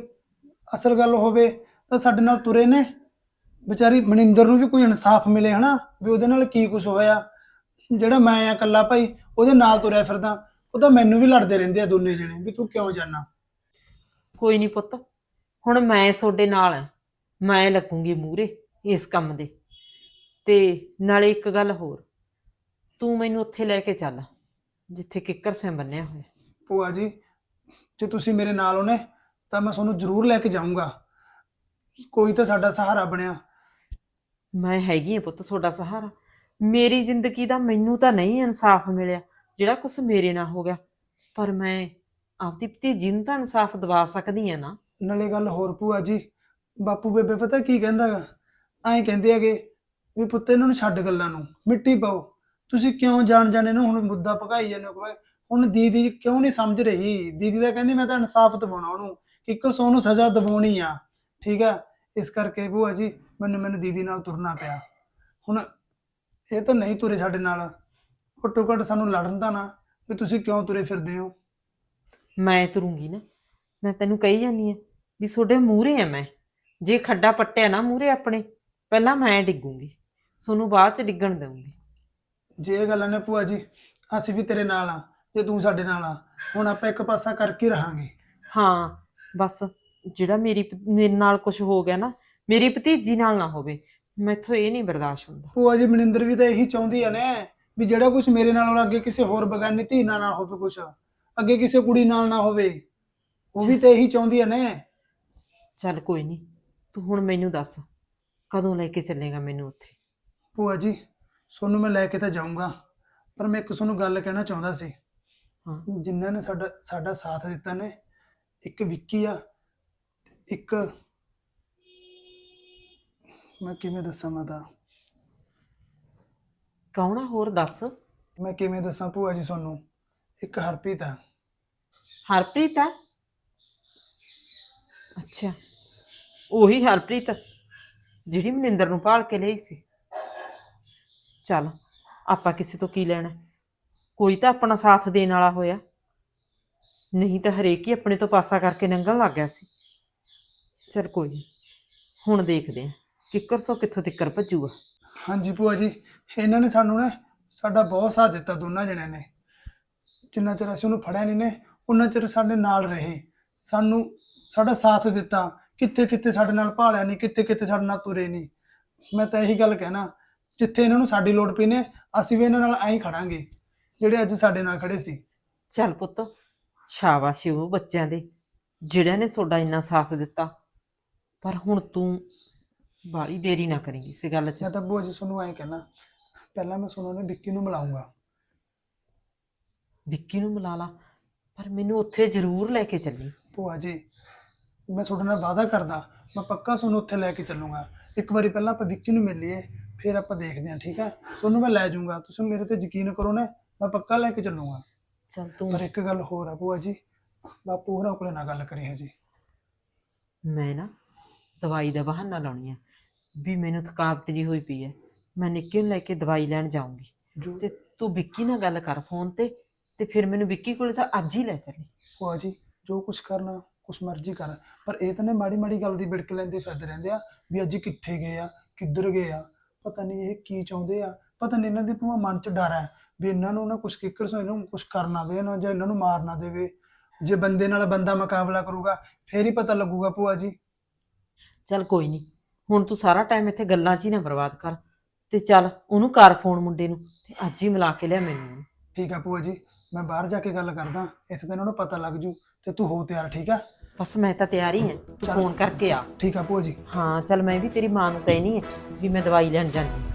ਅਸਲ ਗੱਲ ਹੋਵੇ ਤਾਂ ਸਾਡੇ ਨਾਲ ਤੁਰੇ ਨੇ ਵਿਚਾਰੀ ਮਨਿੰਦਰ ਨੂੰ ਵੀ ਕੋਈ ਇਨਸਾਫ ਮਿਲੇ ਹਨਾ? ਵੀ ਉਹਦੇ ਨਾਲ ਕੀ ਕੁਝ ਹੋਇਆ? ਜਿਹੜਾ ਮੈਂ ਆ ਇਕੱਲਾ ਭਾਈ ਉਹਦੇ ਨਾਲ ਤੁਰਿਆ ਫਿਰਦਾ। ਉਹ ਤਾਂ ਮੈਨੂੰ ਵੀ ਲੜਦੇ ਰਹਿੰਦੇ ਆ ਦੋਨੇ ਜਣੇ ਵੀ ਤੂੰ ਕਿਉਂ ਜਾਣਾ ਕੋਈ ਨਹੀਂ ਪੁੱਤ ਹੁਣ ਮੈਂ ਤੁਹਾਡੇ ਨਾਲ ਮੈਂ ਲੱਗੂੰਗੀ ਮੂਰੇ ਇਸ ਕੰਮ ਦੇ। ਤੇ ਨਾਲੇ ਇੱਕ ਗੱਲ ਹੋਰ ਤੂੰ ਮੈਨੂੰ ਉੱਥੇ ਲੈ ਕੇ ਚੱਲ ਜਿੱਥੇ ਕਿੱਕਰ ਸਿੰਘ ਬੰਨਿਆ ਹੋਇਆ। ਭੂਆ ਜੀ ਜੇ ਤੁਸੀਂ ਮੇਰੇ ਨਾਲ ਹੋਨੇ ਤਾਂ ਮੈਂ ਤੁਹਾਨੂੰ ਜ਼ਰੂਰ ਲੈ ਕੇ ਜਾਊਂਗਾ। ਕੋਈ ਤਾਂ ਸਾਡਾ ਸਹਾਰਾ ਬਣਿਆ। ਮੈਂ ਹੈਗੀ ਆ ਪੁੱਤ, ਤੁਹਾਡਾ ਸਹਾਰਾ। ਮੇਰੀ ਜ਼ਿੰਦਗੀ ਦਾ ਮੈਨੂੰ ਤਾਂ ਨਹੀਂ ਇਨਸਾਫ ਮਿਲਿਆ, ਜਿਹੜਾ ਕੁਝ ਮੇਰੇ ਨਾਲ ਹੋ ਗਿਆ। ਪਰ ਮੈਂ ਆਪਦੀ ਭਤੀਜੀ ਨੂੰ ਤਾਂ ਇਨਸਾਫ ਦਿਵਾ ਸਕਦੀ ਆ ਨਾ। ਨਾਲੇ ਗੱਲ ਹੋਰ ਭੂਆ ਜੀ, ਬਾਪੂ ਬੇਬੇ ਪਤਾ ਕੀ ਕਹਿੰਦਾਗਾ? ਐਂ ਕਹਿੰਦੇ ਹੈਗੇ ਵੀ ਪੁੱਤ ਇਹਨਾਂ ਨੂੰ ਛੱਡ ਗੱਲਾਂ ਨੂੰ, ਮਿੱਟੀ ਪਾਓ। ਤੁਸੀਂ ਕਿਉਂ ਜਾਣ ਜਾਣੇ ਨੂੰ ਹੁਣ ਮੁੱਦਾ ਭਗਾਈ ਜਾਂਦੇ ਹੋ ਕਿ ਹੁਣ ਦੀਦੀ ਕਿਉਂ ਨਹੀਂ ਸਮਝ ਰਹੀ? ਦੀਦੀ ਤਾਂ ਕਹਿੰਦੀ ਮੈਂ ਤਾਂ ਇਨਸਾਫ ਦਿਵਾਉਣਾ ਉਹਨੂੰ, ਕਿ ਸੌ ਨੂੰ ਸਜ਼ਾ ਦਿਵਾਉਣੀ ਆ, ਠੀਕ ਆ? ਇਸ ਕਰਕੇ ਭੂਆ ਜੀ ਮੈਨੂੰ ਮੈਨੂੰ ਦੀਦੀ ਨਾਲ ਤੁਰਨਾ ਪਿਆ। ਹੁਣ ਇਹ ਤਾਂ ਨਹੀਂ ਤੁਰੇ ਸਾਡੇ ਨਾਲ। ਘੱਟੋ ਘੱਟ ਸਾਨੂੰ ਲੜਨ ਦਾ ਨਾ ਵੀ ਤੁਸੀਂ ਕਿਉਂ ਤੁਰੇ ਫਿਰਦੇ ਹੋ? ਮੈਂ ਤੁਰੂੰਗੀ ਨਾ। ਮੈਂ ਤੈਨੂੰ ਕਹੀ ਜਾਨੀ ਆ ਵੀ ਤੁਹਾਡੇ ਮੂਹਰੇ ਆ ਮੈਂ। ਜੇ ਖੱਡਾ ਪੱਟਿਆ ਨਾ ਮੂਹਰੇ ਆਪਣੇ ਪਹਿਲਾਂ ਮੈਂ ਡਿੱਗੂੰਗੀ। ਤੁਹਾਨੂੰ ਬਾਅਦ ਚ ਡਿੱਗਣ ਦਊਂਗੀ ਜੇ ਇਹ ਗੱਲਾਂ ਨੇ ਭੂਆ ਜੀ ਅਸੀਂ ਵੀ ਤੇਰੇ ਨਾਲ ਆ ਜੇ ਤੂੰ ਸਾਡੇ ਨਾਲ ਆ ਹੁਣ ਆਪਾਂ ਇੱਕ ਪਾਸਾ ਕਰਕੇ ਰਹਾਂਗੇ। ਹਾਂ ਬਸ। ਜਿਹੜਾ ਮੇਰੀ ਮੇਰੇ ਨਾਲ ਕੁਝ ਹੋ ਗਿਆ ਨਾ ਮੇਰੀ ਭਤੀਜੀ ਨਾਲ ਨਾ ਹੋਵੇ ਮੈਥੋਂ ਇਹ ਨਹੀਂ ਬਰਦਾਸ਼ਤ ਹੁੰਦਾ। ਭੂਆ ਜੀ ਮਨਿੰਦਰ ਵੀ ਤਾਂ ਇਹੀ ਚਾਹੁੰਦੀ ਆ ਨੇ ਵੀ ਜਿਹੜਾ ਕੁਝ ਮੇਰੇ ਨਾਲ ਹੋਣਾ ਅੱਗੇ ਕਿਸੇ ਹੋਰ ਬਗਾਨੀ ਧੀ ਨਾਲ ਨਾ ਹੋਵੇ ਕੁਝ ਅੱਗੇ ਕਿਸੇ ਕੁੜੀ ਨਾਲ ਨਾ ਹੋਵੇ ਉਹ ਵੀ ਤਾਂ ਇਹੀ ਚਾਹੁੰਦੀ ਆ ਨੇ। ਚੱਲ ਕੋਈ ਨਹੀਂ ਤੂੰ ਹੁਣ ਮੈਨੂੰ ਦੱਸ ਕਦੋਂ ਲੈ ਕੇ ਚੱਲੇਗਾ ਮੈਨੂੰ ਉੱਥੇ? ਭੂਆ ਜੀ ਸੋਨੂੰ ਮੈਂ ਲੈ ਕੇ ਤਾਂ ਜਾਊਂਗਾ ਪਰ ਮੈਂ ਇੱਕ ਤੁਹਾਨੂੰ ਗੱਲ ਕਹਿਣਾ ਚਾਹੁੰਦਾ ਸੀ। ਹਾਂ। ਜਿਨ੍ਹਾਂ ਨੇ ਸਾਡਾ ਸਾਡਾ ਸਾਥ ਦਿੱਤਾ ਨੇ ਇੱਕ ਵਿੱਕੀ ਆ ਇੱਕ ਮੈਂ ਕਿਵੇਂ ਦੱਸਾਂ ਮੈਂ ਤਾਂ? ਕੌਣ ਆ? ਹੋਰ ਦੱਸ। ਮੈਂ ਕਿਵੇਂ ਦੱਸਾਂ ਭੂਆ ਜੀ ਤੁਹਾਨੂੰ? ਇੱਕ ਹਰਪ੍ਰੀਤ ਆ। ਹਰਪ੍ਰੀਤ ਆ? ਅੱਛਾ। ਉਹੀ ਹਰਪ੍ਰੀਤ ਜਿਹੜੀ ਮਨਿੰਦਰ ਨੂੰ ਭਾਲ ਕੇ ਲਈ ਸੀ। ਚੱਲ ਆਪਾਂ ਕਿਸੇ ਤੋਂ ਕੀ ਲੈਣਾ? ਕੋਈ ਤਾਂ ਆਪਣਾ ਸਾਥ ਦੇਣ ਵਾਲਾ ਹੋਇਆ। ਨਹੀਂ ਤਾਂ ਹਰੇਕ ਹੀ ਆਪਣੇ ਤੋਂ ਪਾਸਾ ਕਰਕੇ ਲੰਘਣ ਲੱਗ ਗਿਆ ਸੀ। ਚਲ ਕੋਈ ਨੀ। ਹੁਣ ਦੇਖਦੇ ਆ ਕਿੱਕਰ ਸੋ ਕਿੱਥੋਂ ਤਿੱਕਰ ਭੱਜੂਗਾ। ਹਾਂਜੀ ਭੂਆ ਜੀ ਇਹਨਾਂ ਨੇ ਸਾਨੂੰ ਨੇ ਸਾਡਾ ਬਹੁਤ ਸਾਥ ਦਿੱਤਾ ਦੋਨਾਂ ਜਣਿਆਂ ਨੇ। ਜਿੰਨਾ ਚਿਰ ਅਸੀਂ ਉਹਨੂੰ ਫੜਿਆ ਨਹੀਂ ਨੇ ਉਹਨਾਂ ਚਿਰ ਸਾਡੇ ਨਾਲ ਰਹੇ। ਸਾਨੂੰ ਸਾਡਾ ਸਾਥ ਦਿੱਤਾ ਕਿੱਥੇ ਕਿੱਥੇ ਸਾਡੇ ਨਾਲ ਭਾਲਿਆ ਨਹੀਂ ਕਿੱਥੇ ਕਿੱਥੇ ਸਾਡੇ ਨਾਲ ਤੁਰੇ ਨਹੀਂ ਮੈਂ ਤਾਂ ਇਹੀ ਗੱਲ ਕਹਿਣਾ ਜਿੱਥੇ ਇਹਨਾਂ ਨੂੰ ਸਾਡੀ ਲੋੜ ਪਈ ਨੇ ਅਸੀਂ ਵੀ ਇਹਨਾਂ ਨਾਲ ਐਂ ਹੀ ਖੜਾਂਗੇ ਜਿਹੜੇ ਅੱਜ ਸਾਡੇ ਨਾਲ ਖੜੇ ਸੀ। ਚੱਲ ਪੁੱਤ ਸ਼ਾਬਾਸ਼ ਉਹ ਬੱਚਿਆਂ ਦੇ ਜਿਹੜਿਆਂ ਨੇ ਤੁਹਾਡਾ ਇੰਨਾ ਸਾਥ ਦਿੱਤਾ। ਪਰ ਹੁਣ ਤੂੰ ਬਾਲੀ ਦੇਰੀ ਨਾ ਕਰੀਂ ਇਸ ਗੱਲ 'ਚ। ਮੈਂ ਤਾਂ ਭੂਆ ਜੀ ਤੁਹਾਨੂੰ ਐਂ ਕਹਿਣਾ ਪਹਿਲਾਂ ਮੈਂ ਸੁਣੋ ਨੇ ਵਿੱਕੀ ਨੂੰ ਮਿਲਾਉਂਗਾ ਵਿੱਕੀ ਨੂੰ ਮਿਲਾ ਲਾ ਪਰ ਮੈਨੂੰ ਉੱਥੇ ਜ਼ਰੂਰ ਲੈ ਕੇ ਚੱਲੀ। ਭੂਆ ਜੀ ਮੈਂ ਤੁਹਾਡੇ ਨਾਲ ਵਾਅਦਾ ਕਰਦਾ ਮੈਂ ਪੱਕਾ ਤੁਹਾਨੂੰ ਉੱਥੇ ਲੈ ਕੇ ਚੱਲੂੰਗਾ। ਇੱਕ ਵਾਰੀ ਪਹਿਲਾਂ ਆਪਾਂ ਵਿੱਕੀ ਨੂੰ ਮਿਲ ਲਈਏ ਫਿਰ ਆਪਾਂ ਦੇਖਦੇ ਹਾਂ ਠੀਕ ਹੈ? ਤੁਹਾਨੂੰ ਮੈਂ ਲੈ ਜਾਊਂਗਾ ਤੁਸੀਂ ਮੇਰੇ ਤੇ ਯਕੀਨ ਕਰੋ ਨਾ ਮੈਂ ਪੱਕਾ ਲੈ ਕੇ ਚੱਲੂੰਗਾ। ਚੱਲ ਤੂੰ ਪਰ ਇੱਕ ਗੱਲ ਹੋਰ ਆ ਭੂਆ ਜੀ ਬਾਪੂ ਹੋਰਾਂ ਕੋਲੇ ਨਾ ਗੱਲ ਕਰੀ ਹਜੀ। ਮੈਂ ਨਾ ਦਵਾਈ ਦਾ ਬਹਾਨਾ ਲਾਉਣੀ ਆ। ਵੀ ਮੈਨੂੰ ਥਕਾਵਟ ਜੀ ਹੋਈ ਪਈ ਹੈ ਮੈਂ ਨਿੱਕੀ ਨੂੰ ਲੈ ਕੇ ਦਵਾਈ ਲੈਣ ਜਾਊਂਗੀ। ਤੇ ਤੂੰ ਵਿੱਕੀ ਨਾਲ ਗੱਲ ਕਰ ਫੋਨ ਤੇ ਤੇ ਫਿਰ ਮੈਨੂੰ ਵਿੱਕੀ ਕੋਲੇ ਤਾਂ ਅੱਜ ਹੀ ਲੈ ਚੱਲੀ। ਭੂਆ ਜੀ ਜੋ ਕੁਝ ਕਰਨਾ ਕੁਛ ਮਰਜ਼ੀ ਕਰ। ਪਰ ਇਹ ਤਾਂ ਨੇ ਮਾੜੀ ਮਾੜੀ ਗੱਲ ਦੀ ਬਿੜਕ ਲੈਂਦੇ ਫਿਰਦੇ ਰਹਿੰਦੇ ਆ ਵੀ ਅੱਜ ਕਿੱਥੇ ਗਏ ਆ ਕਿੱਧਰ ਗਏ ਆ। ਪਤਾ ਨਹੀਂ ਇਹ ਕੀ ਚਾਹੁੰਦੇ ਆ। ਪਤਾ ਨਹੀਂ ਇਹਨਾਂ ਦੇ ਭੂਆ ਮਨ 'ਚ ਡਰ ਹੈ ਵੀ ਇਹਨਾਂ ਨੂੰ ਨਾ ਕੁਛ ਕਿੱਕਰ ਸੋ ਇਹਨੂੰ ਕੁਛ ਕਰਨਾ ਦੇਣ ਜਾਂ ਇਹਨਾਂ ਨੂੰ ਮਾਰ ਨਾ ਦੇਵੇ। ਜੇ ਬੰਦੇ ਨਾਲ ਬੰਦਾ ਮੁਕਾਬਲਾ ਕਰੂਗਾ ਫੇਰ ਹੀ ਪਤਾ ਲੱਗੂਗਾ ਭੂਆ ਜੀ। ਚੱਲ ਕੋਈ ਨਹੀਂ ਹੁਣ ਤੂੰ ਸਾਰਾ ਟਾਈਮ ਇੱਥੇ ਗੱਲਾਂ 'ਚ ਹੀ ਨਾ ਬਰਬਾਦ ਕਰ ਤੇ ਚੱਲ ਉਹਨੂੰ ਕਰ ਫੋਨ ਮੁੰਡੇ ਨੂੰ ਤੇ ਅੱਜ ਹੀ ਮਿਲਾ ਕੇ ਲਿਆ ਮੈਨੂੰ ਉਹਨੂੰ। ਠੀਕ ਆ ਭੂਆ ਜੀ ਮੈਂ ਬਾਹਰ ਜਾ ਕੇ ਗੱਲ ਕਰਦਾ ਇੱਥੇ ਤਾਂ ਇਹਨਾਂ ਨੂੰ ਪਤਾ ਲੱਗ ਜੂ ਤੇ ਤੂੰ ਹੋ ਤਿਆਰ ਠੀਕ ਆ ਬਸ ਮੈਂ ਤਾਂ ਤਿਆਰ ਹੀ ਹਾਂ ਤੂੰ ਚੱਲ। ਫੋਨ ਕਰਕੇ ਆ ਠੀਕ ਆ ਭੂਆ ਜੀ ਹਾਂ ਚੱਲ ਮੈਂ ਵੀ ਤੇਰੀ ਮਾਂ ਨੂੰ ਕਹਿਣੀ ਹੈ ਵੀ ਮੈਂ ਦਵਾਈ ਲੈਣ ਜਾਂਦੀ ਹਾਂ।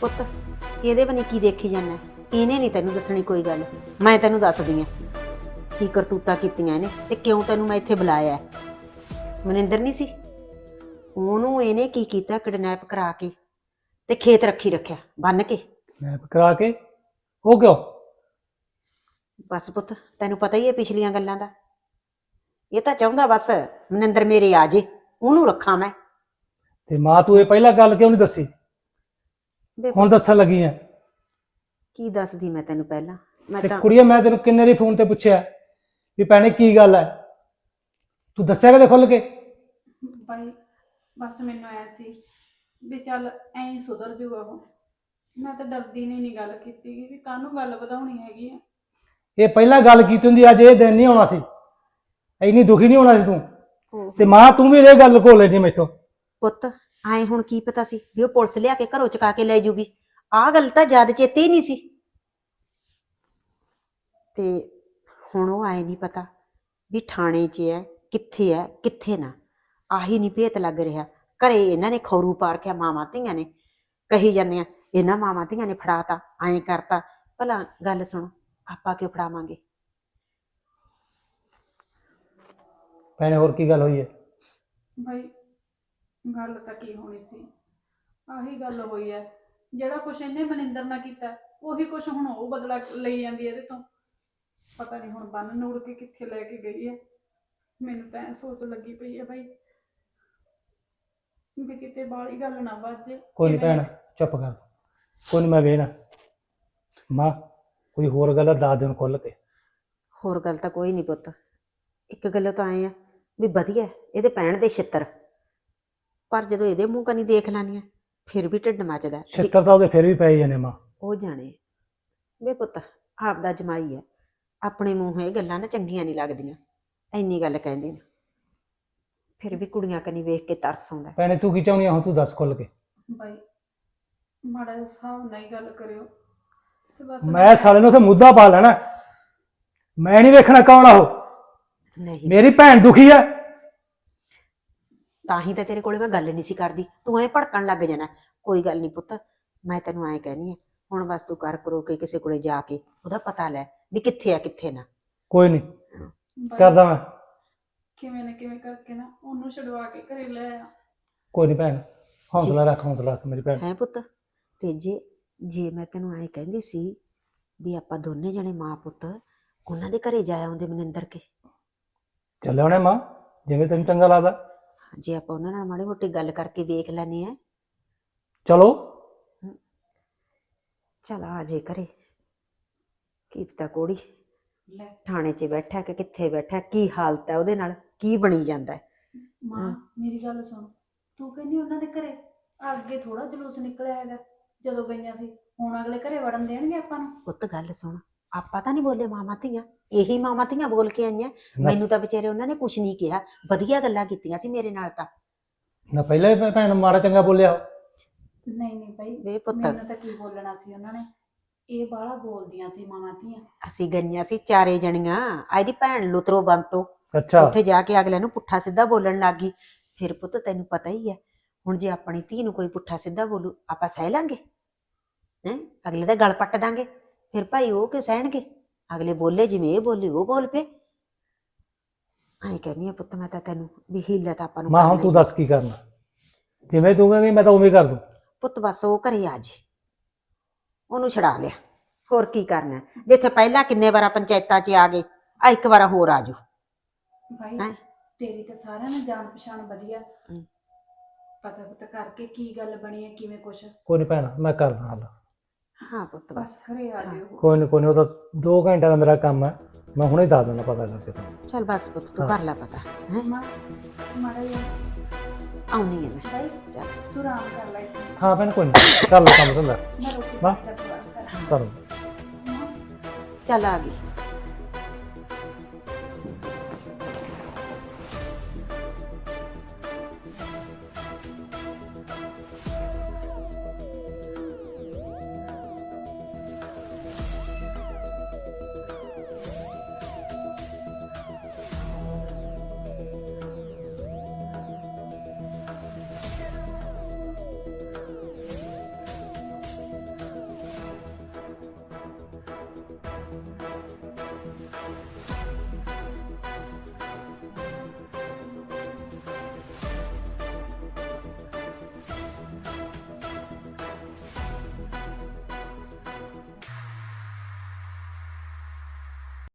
ਪੁੱਤ ਇਹਦੇ ਬਣੀ ਕੀ ਦੇਖੀ ਜਾਂਦਾ ਇਹਨੇ ਨਹੀਂ ਤੈਨੂੰ ਦੱਸਣੀ ਕੋਈ ਗੱਲ। ਮੈਂ ਤੈਨੂੰ ਦੱਸਦੀ ਆ ਕੀ ਕਰਤੂਤਾਂ ਕੀਤੀਆਂ ਇਹਨੇ ਤੇ ਕਿਉਂ ਤੈਨੂੰ ਮੈਂ ਇੱਥੇ ਬੁਲਾਇਆ ਹੈ। ਮਨਿੰਦਰ ਨਹੀਂ ਸੀ। ਉਹਨੂੰ ਇਹਨੇ ਕੀ ਕੀਤਾ ਕਿਡਨੈਪ ਕਰਾ ਕੇ ਤੇ ਖੇਤ ਰੱਖੀ ਰੱਖਿਆ ਬੰਨ ਕੇ। ਮੈਂ ਕਰਾ ਕੇ? ਉਹ? ਕਿਉਂ ਬਸ ਪੁੱਤ ਤੈਨੂੰ ਪਤਾ ਹੀ ਹੈ ਪਿਛਲੀਆਂ ਗੱਲਾਂ ਦਾ। ਇਹ ਤਾਂ ਚਾਹੁੰਦਾ ਬਸ ਮਨਿੰਦਰ ਮੇਰੇ ਆ ਜੇ ਉਹਨੂੰ ਰੱਖਾਂ ਮੈਂ। ਤੇ ਮਾਂ ਤੂੰ ਇਹ ਪਹਿਲਾਂ ਗੱਲ ਕਿਉਂ ਨਹੀਂ ਦੱਸੀ? ਵੇ ਹੁਣ ਦੱਸਣ ਲੱਗੀ ਆ ਕੀ ਦੱਸਦੀ ਮੈਂ ਤੈਨੂੰ ਪਹਿਲਾਂ? ਮੈਂ ਤੇ ਤਾਂ ਕੁੜੀਏ ਮੈਂ ਤੈਨੂੰ ਕਿੰਨੇ ਦੀ ਫੋਨ ਤੇ ਪੁੱਛਿਆ ਵੀ ਭੈਣੇ ਕੀ ਗੱਲ ਹੈ ਤੂੰ ਦੱਸਿਆ ਕਦੇ ਖੁੱਲ ਕੇ? ਭਾਈ ਬਸ ਮੈਨੂੰ ਐ ਸੀ ਵੀ ਚੱਲ ਐਂ ਸੁਧਰ ਜੂਗਾ ਉਹ। ਮੈਂ ਤਾਂ ਡਰਦੀ ਨੇ ਨਹੀਂ ਗੱਲ ਕੀਤੀ ਗੀ ਵੀ ਕਾਹਨੂੰ ਗੱਲ ਵਧਾਉਣੀ ਹੈਗੀ ਆ। ਇਹ ਪਹਿਲਾਂ ਗੱਲ ਕੀਤੀ ਹੁੰਦੀ ਅੱਜ ਇਹ ਦਿਨ ਨਹੀਂ ਆਉਣਾ ਸੀ। ਐਨੀ ਦੁਖੀ ਨਹੀਂ ਹੋਣਾ ਸੀ ਤੂੰ। ਤੇ ਮਾਂ ਤੂੰ ਵੀ ਇਹ ਗੱਲ ਕੋਲ ਲੈਣੀ ਮੈਥੋਂ। ਪੁੱਤ ਆਏ ਹੁਣ ਕੀ ਪਤਾ ਸੀ ਵੀ ਉਹ ਪੁਲਿਸ ਲਿਆ ਕੇ ਘਰੋਂ ਚਕਾ ਕੇ ਲੈ ਜੂਗੀ। ਆਹ ਗੱਲ ਤਾਂ ਯਾਦ ਚੇਤੇ ਹੀ ਨਹੀਂ ਸੀ। ਤੇ ਹੁਣ ਉਹ ਆਏ ਨਹੀਂ ਪਤਾ ਵੀ ਥਾਣੇ 'ਚ ਹੈ ਕਿੱਥੇ ਹੈ ਕਿੱਥੇ ਨਾ। ਆਹੀ ਨਹੀਂ ਭੇਤ ਲੱਗ ਰਿਹਾ। ਘਰੇ ਇਹਨਾਂ ਨੇ ਖੌਰੂ ਪਾ ਰੱਖਿਆ ਮਾਵਾਂ ਧੀਆਂ ਨੇ। ਕਹੀ ਜਾਂਦੀਆਂ ਇਹਨਾਂ ਮਾਵਾਂ ਧੀਆਂ ਨੇ ਫੜਾਤਾ ਐਂ ਕਰਤਾ। ਭਲਾ ਗੱਲ ਸੁਣ ਆਪਾਂ ਕਿਉਂ ਫੜਾਵਾਂਗੇ? ਭੈਣੇ ਹੋਰ ਕੀ ਗੱਲ ਹੋਈ ਹੈ ਭਾਈ ਗੱਲ ਤਾਂ ਕੀ ਹੋਣੀ ਸੀ? ਆਹੀ ਗੱਲ ਹੋਈ ਐ। ਜਿਹੜਾ ਕੁਛ ਇਹਨੇ ਮਨਿੰਦਰ ਨਾਲ ਕੀਤਾ ਉਹੀ ਕੁਛ ਹੁਣ ਉਹ ਬਦਲਾ ਲਈ ਜਾਂਦੀ ਹੈ ਇਹਦੇ ਤੋਂ। ਪਤਾ ਨਹੀਂ ਹੁਣ ਬੰਨ ਨੂੜ ਕੇ ਕਿੱਥੇ ਲੈ ਕੇ ਗਈ ਹੈ। ਮੈਨੂੰ ਤਾਂ ਐਂ ਸੋਚ ਲੱਗੀ ਪਈ ਹੈ ਭਾਈ ਵੀ ਕਿਤੇ ਬਾਹਲੀ ਗੱਲ ਨਾ ਵੱਜੇ ਕੋਈ ਨਹੀਂ ਭੈਣ ਚੁੱਪ ਕਰ। ਕੋਈ ਨਹੀਂ ਮੈਂ ਵੇਣਾ ਮਾਂ ਕੋਈ ਹੋਰ ਗੱਲ ਆ ਦੱਸ ਖੁੱਲ ਕੇ। ਹੋਰ ਗੱਲ ਤਾਂ ਕੋਈ ਨਹੀਂ ਪੁੱਤ। ਇੱਕ ਗੱਲ ਤਾਂ ਆਏ ਆ ਵੀ ਵਧੀਆ ਹੈ, ਇਹਦੇ ਪੈਣ ਦੇ ਛਿੱਤਰ। ਪਰ ਜਦੋਂ ਇਹਦੇ ਮੂੰਹ ਕਨੀ ਦੇਖ ਲਾਨੀ ਆ ਫਿਰ ਵੀ ਢਿੱਡ ਮੱਚਦਾ ਹੈ। ਛਿੱਤਰ ਤਾਂ ਉਹਦੇ ਫਿਰ ਵੀ ਪੈ ਹੀ ਜਾਣੇ ਮਾਂ। ਉਹ ਜਾਣੇ ਵੇ ਪੁੱਤ ਆਪ ਦਾ ਜਮਾਈ ਹੈ। ਆਪਣੇ ਮੂੰਹ ਇਹ ਗੱਲਾਂ ਨਾ ਚੰਗੀਆਂ ਨਹੀਂ ਲੱਗਦੀਆਂ। ਐਨੀ ਗੱਲ ਕਹਿੰਦੇ ਨੇ। ਫਿਰ ਵੀ ਕੁੜੀਆਂ ਕਨੀ ਵੇਖ ਕੇ ਤਰਸ ਆਉਂਦਾ ਹੈ। ਭੈਣੇ ਤੂੰ ਕੀ ਚਾਹੁੰਦੀ ਆ? ਹੁਣ ਤੂੰ ਦੱਸ ਖੁੱਲ ਕੇ। ਭਾਈ ਮਾੜਾ ਜਿਹਾ ਹਿਸਾਬ ਨਾਲ ਹੀ ਗੱਲ ਕਰਿਓ। ਤੇ ਬਸ ਮੈਂ ਸਾਲੇ ਨੂੰ ਉੱਥੇ ਮੁੱਦਾ ਪਾ ਲੈਣਾ। ਮੈਂ ਨਹੀਂ ਵੇਖਣਾ ਕੌਣ ਆ ਉਹ। ਨਹੀਂ। ਮੇਰੀ ਭੈਣ ਦੁਖੀ ਆ ਤਾਂ ਹੀ ਤਾਂ ਤੇਰੇ ਕੋਲੇ ਮੈਂ ਗੱਲ ਨਹੀਂ ਸੀ ਕਰਦੀ। ਤੂੰ ਐ ਭੜਕਣ ਲੱਗ ਜਾਣਾ। ਕੋਈ ਗੱਲ ਨਹੀਂ ਪੁੱਤ ਮੈਂ ਤੈਨੂੰ ਐ ਕਹਿਨੀ ਆ ਹੁਣ ਬਸ ਤੂੰ ਕਰ ਕਰੋ ਕੇ ਕਿਸੇ ਕੋਲੇ ਜਾ ਕੇ ਉਹਦਾ ਪਤਾ ਲੈ ਵੀ ਕਿੱਥੇ ਆ ਕਿੱਥੇ ਨਾ। ਕੋਈ ਨਹੀਂ ਕਰਦਾ ਮੈਂ। ਕਿਵੇਂ ਨਾ ਕਿਵੇਂ ਕਰਕੇ ਨਾ ਉਹਨੂੰ ਛਡਵਾ ਕੇ ਘਰੇ ਲੈ ਆ। ਕੋਈ ਨਹੀਂ ਭੈਣ ਹੌਸਲਾ ਰੱਖ ਹੌਸਲਾ ਰੱਖ ਮੇਰੀ ਭੈਣ। ਹੈ ਪੁੱਤ ਤੇ ਜੇ ਜੇ ਮੈਂ ਤੈਨੂੰ ਐ ਕਹਿੰਦੀ ਸੀ ਵੀ ਆਪਾਂ ਦੋਨੇ ਜਣੇ ਮਾਂ ਪੁੱਤ ਉਹਨਾਂ ਦੇ ਘਰੇ ਜਾ ਆਉਂਦੇ ਮਨਿੰਦਰ ਕੇ। ਚੱਲੇ ਹੋਣੇ ਮਾਂ ਜਿਵੇਂ ਤੈਨੂੰ ਚੰਗਾ ਲੱਗਦਾ। ਜੇ ਆਪਾਂ ਉਹਨਾਂ ਨਾਲ ਮਾੜੀ ਮੋਟੀ ਗੱਲ ਕਰਕੇ ਵੇਖ ਲੈਨੇ ਆ ਚਲੋ। ਚਲ ਆ ਜੇ ਘਰੇ। ਕੀ ਪਤਾ ਕੋੜੀ। ਲੈ। ਥਾਣੇ 'ਚ ਬੈਠਾ ਕਿ ਕਿੱਥੇ ਬੈਠਾ ਕੀ ਹਾਲਤ ਹੈ ਉਹਦੇ ਨਾਲ ਕੀ ਬਣੀ ਜਾਂਦਾ ਹੈ? ਮਾਂ। ਮੇਰੀ ਗੱਲ ਸੁਣ। ਤੂੰ ਕਹਿੰਦੀ ਉਹਨਾਂ ਦੇ ਘਰੇ ਅੱਗੇ ਥੋੜਾ ਜਲੂਸ ਨਿਕਲਿਆ ਹੈਗਾ। ਜਦੋਂ ਗਈਆਂ ਸੀ ਹੁਣ ਅਗਲੇ ਘਰੇ ਵੜਨ ਦੇਣਗੇ ਆਪਾਂ ਨੂੰ? ਪੁੱਤ ਗੱਲ ਸੁਣ। ਆਪਾਂ ਤਾਂ ਨਹੀਂ ਬੋਲੇ ਮਾਮਾ ਧੀਆਂ ਇਹੀ ਮਾਮਾ ਧੀਆਂ ਬੋਲ ਕੇ ਆਈਆਂ। ਮੈਨੂੰ ਤਾਂ ਵਿਚਾਰੇ ਉਹਨਾਂ ਨੇ ਕੁਝ ਨਹੀਂ ਕਿਹਾ। ਵਧੀਆ ਗੱਲਾਂ ਕੀਤੀਆਂ ਸੀ ਮੇਰੇ ਨਾਲ ਤਾਂ। ਨਾ ਪਹਿਲਾਂ ਹੀ ਭੈਣ ਮਾੜਾ ਚੰਗਾ ਬੋਲਿਆ ਉਹ। ਨਹੀਂ ਨਹੀਂ ਭਾਈ ਵੇ ਪੁੱਤ। ਮੈਨੂੰ ਤਾਂ ਕੀ ਬੋਲਣਾ ਸੀ ਉਹਨਾਂ ਨੇ? ਇਹ ਬਾਹਲਾ ਬੋਲਦੀਆਂ ਸੀ ਮਾਵਾਂ ਧੀਆਂ। ਅਸੀਂ ਗਈਆਂ ਸੀ ਚਾਰੇ ਜਣੀਆਂ। ਇਹਦੀ ਭੈਣ ਲੁਤਰੋ ਬੰਤੋ। ਅੱਛਾ। ਉੱਥੇ ਜਾ ਕੇ ਅਗਲੇ ਨੂੰ ਪੁੱਠਾ ਸਿੱਧਾ ਬੋਲਣ ਲੱਗ ਗਈ। ਫਿਰ ਪੁੱਤ ਤੈਨੂੰ ਪਤਾ ਹੀ ਹੈ ਹੁਣ ਜੇ ਆਪਣੀ ਧੀ ਨੂੰ ਕੋਈ ਪੁੱਠਾ ਸਿੱਧਾ ਬੋਲੂ ਆਪਾਂ ਸਹਿ ਲਾਂਗੇ। ਹੈ? ਅਗਲੇ ਦਾ ਗਲ ਪੱਟ ਦਾਂਗੇ। ਫਿਰ ਭਾਈ ਉਹ ਕਿਉਂ ਸਹਿਣਗੇ? ਅਗਲੇ ਬੋਲੇ ਜਿਵੇਂ ਇਹ ਬੋਲੀ ਉਹ ਬੋਲ ਪਏ। ਐਂ ਕਹਿੰਦੀ ਆ ਪੁੱਤ ਮੈਂ ਤਾਂ ਤੈਨੂੰ ਵੀ ਹੀਲਾ ਤਾਂ ਆਪਾਂ ਨੂੰ ਮਾਂ ਹੁਣ ਤੂੰ ਦੱਸ ਕੀ ਕਰਨਾ? ਜਿਵੇਂ ਤੂੰ ਕਹੇਂਗੀ ਮੈਂ ਤਾਂ ਉਵੇਂ ਕਰ ਦੂੰ। ਪੁੱਤ ਬਸ ਉਹ ਘਰੇ ਆ ਜੀ। ਉਹਨੂੰ ਛਡਾ ਲਿਆ। ਹੋਰ ਕੀ ਕਰਨਾ? ਜਿੱਥੇ ਪਹਿਲਾਂ ਕਿੰਨੇ ਵਾਰਾਂ ਪੰਚਾਇਤਾਂ 'ਚ ਆ ਗਏ ਆ ਇੱਕ ਵਾਰ ਹੋਰ ਆ ਜਾਓ। ਭਾਈ ਹੈਂ? ਤੇਰੀ ਤਾਂ ਸਾਰਿਆਂ ਨਾਲ ਜਾਣ ਪਛਾਣ ਵਧੀਆ। ਹਮ। ਪਤਾ ਪਤਾ ਕਰਕੇ ਕੀ ਗੱਲ ਬਣੀ ਹੈ ਕਿਵੇਂ ਕੁਛ। ਕੋਈ ਨਹੀਂ ਭੈਣ ਮੈਂ ਕਰਦਾ ਹੱਲ। ਹਾਂ ਪੁੱਤ ਬਸ। ਬਸ ਘਰੇ ਆ ਜਿਓ। ਕੋਈ ਨਹੀਂ ਕੋਈ ਨਹੀਂ ਉਹ ਤਾਂ 2 ਘੰਟੇ ਦਾ ਮੇਰਾ ਕੰਮ ਹੈ। ਮੈਂ ਹੁਣੇ ਦੱਸ ਦਿੰਦਾ ਪਤਾ ਕਰਕੇ ਤੁਹਾਨੂੰ ਚੱਲ ਬਸ ਪੁੱਤ ਤੂੰ। ਕਰ ਲੈ ਪਤਾ ਹੈ? ਮਾਂ ਮਾੜਾ ਜਿਹਾ। ਆਉਣੀ ਹੈ ਮੈਂ। ਚੱਲ। ਤੂੰ ਆਰਾਮ ਕਰ ਲੈ ਇੱਥੇ। ਹਾਂ ਭੈਣ ਕੋਈ ਨਹੀਂ ਕਰ ਲੈ ਕੰਮ ਧੰਦਾ। ਮੈਂ ਰੋਟੀ ਵਾਹ। ਪਾਣੀ ਦਾ ਪ੍ਰਬੰਧ ਕਰਾਂ ਕਰੋ ਮਾਂ, ਚੱਲ ਆ ਗਈ।